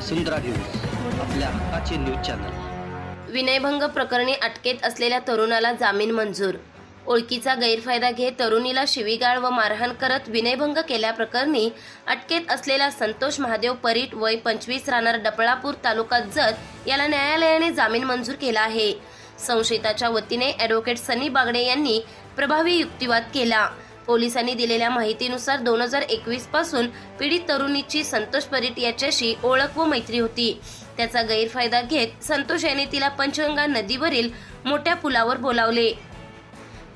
वसुंधरा news आपल्या हक्काचे news channel. विनयभंग प्रकरणी अटकेत असलेल्या तरुणाला जामीन मंजूर. ओळखीचा गैरफायदा घेत तरुणीला शिवीगाळ व मारहाण करत विनयभंग केल्याप्रकरणी अटकेत असलेला संतोष महादेव परीट वय पंचवीस राहणार डपळापूर तालुका जत याला न्यायालयाने जामीन मंजूर केला आहे. संशयिताच्या वतीने ॲडव्होकेट सनी बागडे यांनी प्रभावी युक्तिवाद केला. पोलिसांनी दिलेल्या माहितीनुसार दोन हजार एकवीसपासून पीडित तरुणीची संतोष परीट याच्याशी ओळख व मैत्री होती. त्याचा गैरफायदा घेत संतोष याने तिला पंचगंगा नदीवरील मोठ्या पुलावर बोलावले.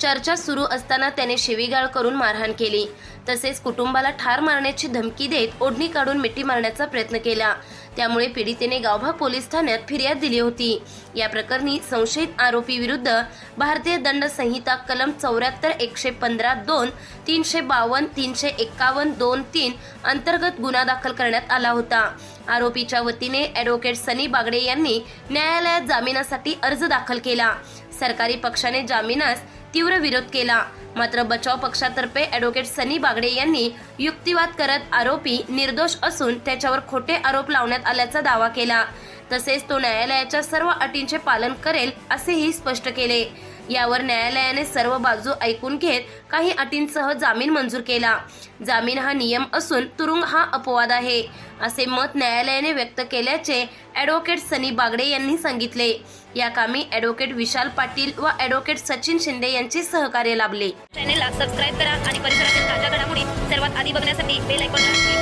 चर्चा सुरू असताना त्याने शिवीगाळ करून मारहाण केली. तसेच कुटुंबाला ठार मारण्याची धमकी देत ओढणी काढून मिठी मारण्याचा प्रयत्न केला. त्यामुळे पीडितेने गावभाग पोलीस ठाण्यात फिर्याद दिली होती. या प्रकरणी संशयित आरोपी विरुद्ध भारतीय दंड संहिता कलम चौऱ्याहत्तर एकशे पंधरा दोन तीनशे बावन्न तीनशे एक्कावन्न दोन तीन अंतर्गत गुन्हा दाखल करण्यात आला होता. आरोपीच्या वतीने ॲडव्होकेट सनी बागडे यांनी न्यायालयात जामिनासाठी अर्ज दाखल केला. सरकारी पक्षाने जामिनास तीव्र विरोध केला. मात्र बचाव पक्षातर्फे ॲडव्होकेट सनी बागडे यांनी युक्तिवाद करत आरोपी निर्दोष असून त्याच्यावर खोटे आरोप लावण्यात आल्याचा दावा केला. तसेच तो न्यायालयाच्या सर्व अटींचे पालन करेल असेही स्पष्ट केले. यावर न्यायालयाने सर्व बाजू ऐकून घेत काही अटींसह जामीन मंजूर केला. जामीन हा नियम असून तुरुंग हा अपवाद आहे असे मत न्यायालयाने व्यक्त केल्याचे ॲडव्होकेट सनी बागडे यांनी सांगितले. या कामी ॲडव्होकेट विशाल पाटील व ॲडव्होकेट सचिन शिंदे यांचे सहकार्य लाभले. चॅनेलला सबस्क्राईब करा आणि परिसरातील ताज्या घडामोडी सर्वात आधी बघण्यासाठी बेल आयकॉनला